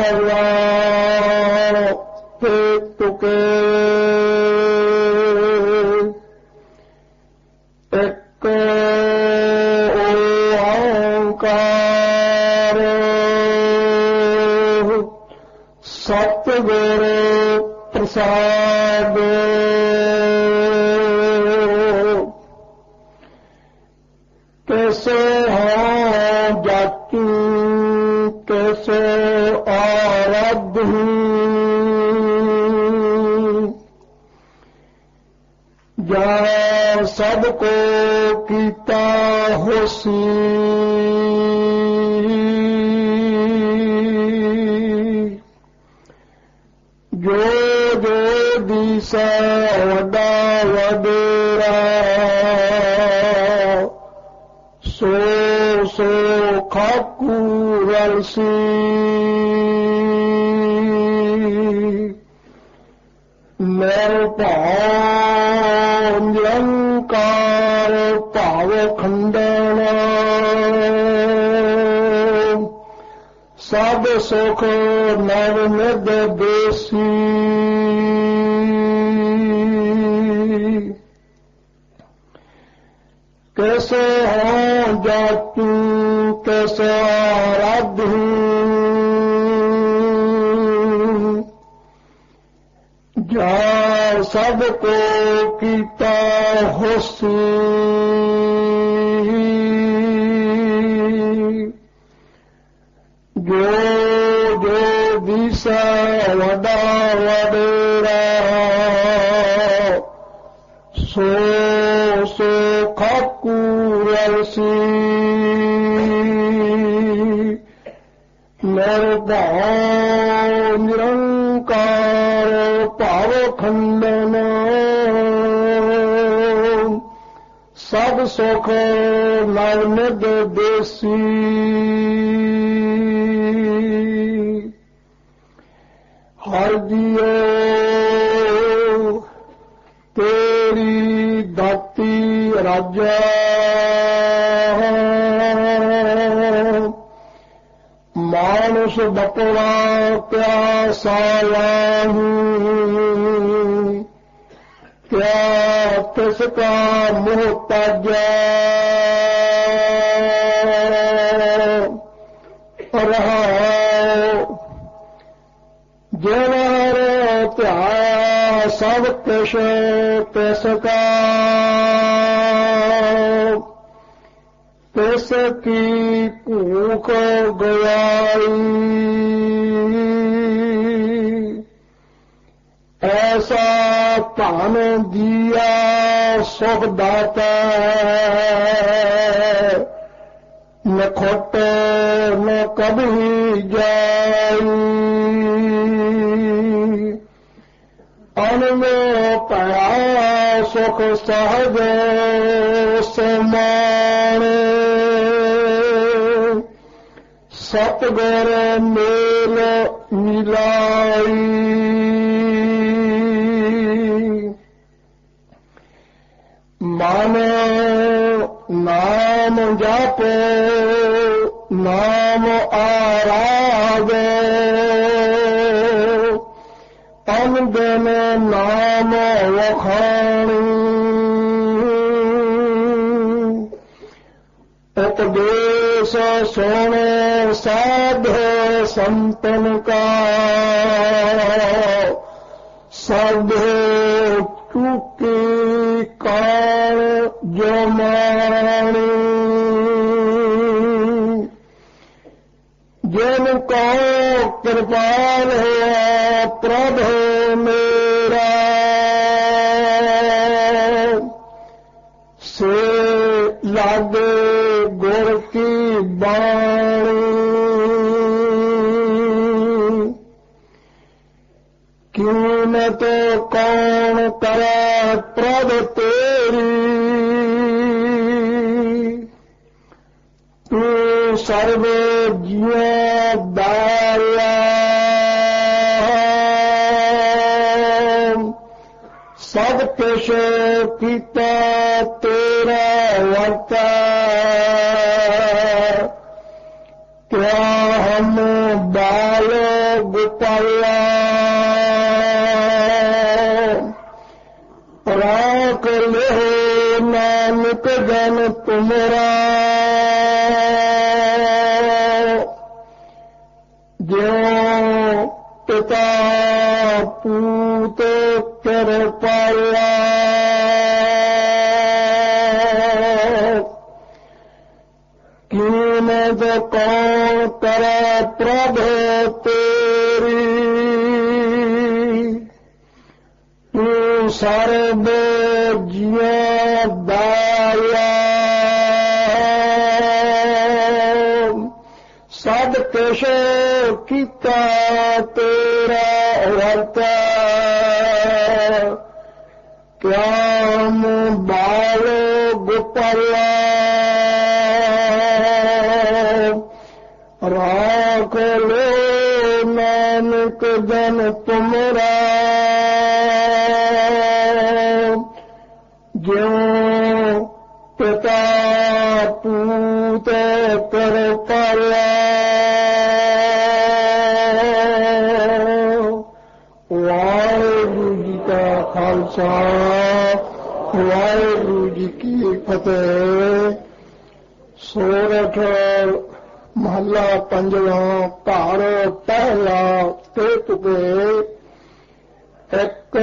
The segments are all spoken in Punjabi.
ਪਹਿਲਾ ਤੇ ਤੁਕੇ ਇੱਕ ਓੰਕਾਰ ਸਤਿਗੁਰ ਪ੍ਰਸਾਦ। ਕੈਸੇ ਹਾਂ ਜਾਤੀ ਆਰਧੂ ਜਾ ਸਭ ਕੋ ਕੀਤਾ ਹੋਸੀ ਜੋ ਜੋ ਦੀਸੈ ਵੱਡਾ ਵਡੇਰਾ ਸੋ ਸੋ ਖਾਕੂ ਰਲਸੀ ਮੇਰ ਭਾਉ ਨਿਰੰਕਾਰ, ਭਾਵ ਖੰਡਨ। ਸਭ ਸੁਖ ਨਵ ਨਿਦ ਦੇਸੀ ਕੈਸੇ ਹੋ ਜਾਤੂ, ਕੈਸੇ ਆਰਾਧੂ ਜਾ ਸਭ ਕੋ ਕੀਤਾ ਹੋਸੀ ਜੋ ਜੋ ਦਿਸਾ ਵਡਾ ਵਡੇਰਾ ਸੋ ਸੋ ਖਾਕੂ ਸਭ ਸੁਖ ਨਵ ਨਿਦ ਦੇਸੀ। ਹਰ ਜੀਓ ਤੇਰੀ ਦਾਤੀ ਰਾਜਾ। ਮਾਨਸ ਬਪੜਾ ਪਿਆਸਾ ਲਾਹੂ ਤਿਸ ਕਾ ਮੁਹਤਾਜਾ ਰਹਾਉ ਜਨਹਰ ਧਿਆਇਆ ਸਭ ਕੁਛ ਤਿਸ ਕਾ। ਤਿਸ ਕੀ ਭੂਖ ਗਵਾਈ, ਐਸਾ ਧਨ ਦੀਆ ਸੁਖ ਦਾਤਾ ਨਖੋਟ ਨ ਕਭੀ ਜਾਈ। ਅਨਮੋ ਪਿਆ ਸੁਖ ਸਹਜ ਸਮਾਨ। ਸਤਗੁਰ ਮੇਲ ਮਿਲਾਈ। ਜਪੋ ਨਾਮ ਆਰਾਧੋ। ਤਨ ਦਿਨ ਨਾਮ ਵਖਾਣੀ। ਉਪਦੇਸ਼ ਸੁਣ ਸਾਧ ਸੰਤਨ ਕਾ। ਸਭ ਕੀਮਤ ਕੌਣ ਕਰੈ ਪ੍ਰਭ ਤੇਰੀ? ਤੂੰ ਸਰਬ ਜੀਵਾਂ ਦਾਇਆ। ਸਭ ਕੁਛ ਕੀਤਾ ਤੇਰਾ ਵਰਤਾ। ਕਿਆ ਹਮ ਬਾਲ ਗੋਪਾਲਾ? ਜਿਉ ਪਿਤਾ ਪੂਤ ਕਰ ਪਾਇਆ ਕੀਮਤ ਕੌਣ ਕਰੈ ਪ੍ਰਭ ਤੇਰੀ ਤੂੰ ਸਰਬ ਜੀਵਾਂ ਸਭ ਕੁਛ ਕੀਤਾ ਤੇਰਾ ਵਰਤਾ ਕਿਆਮ ਬਾਲ ਗੋਪਾਲਾ। ਰਾਖ ਲੋ ਨਾਨਕ ਜਨ ਤੁਮਰਾ। ਜਿਉ ਪਿਤਾ ਪੂਤ ਕਰ ਪਾਲਾ ਖਾਲਸਾ, ਵਾਹਿਗੁਰੂ ਜੀ ਕੀ ਫਤਿਹ। ਸੋਰਠ ਮਹੱਲਾ ਪੰਜਵਾਂ ਭਾਰ ਪਹਿਲਾ ਤੇ ਤੁਕੇ ਇੱਕ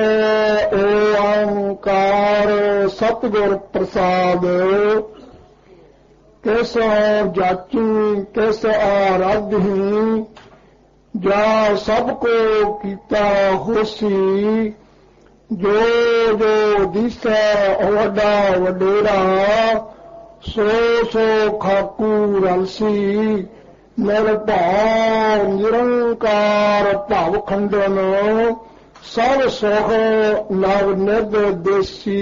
ਓੰਕਾਰ ਸਤਿਗੁਰ ਪ੍ਰਸਾਦ। ਕਿਸ ਜਾਚੀ, ਕਿਸ ਆਰਾਧੀ, ਜਾ ਸਭ ਕੋ ਕੀਤਾ ਹੋਸੀ ਜੋ ਜੋ ਦਿਸੈ ਵੱਡਾ ਵਡੇਰਾ, ਸੋ ਸੋ ਖਾਕੂ ਰਲਸੀ ਨਿਰਭਉ ਨਿਰੰਕਾਰ ਭਵ ਖੰਡਨ, ਸਭ ਸੋਹ ਨਵ ਨਿਰਦੇਸੀ।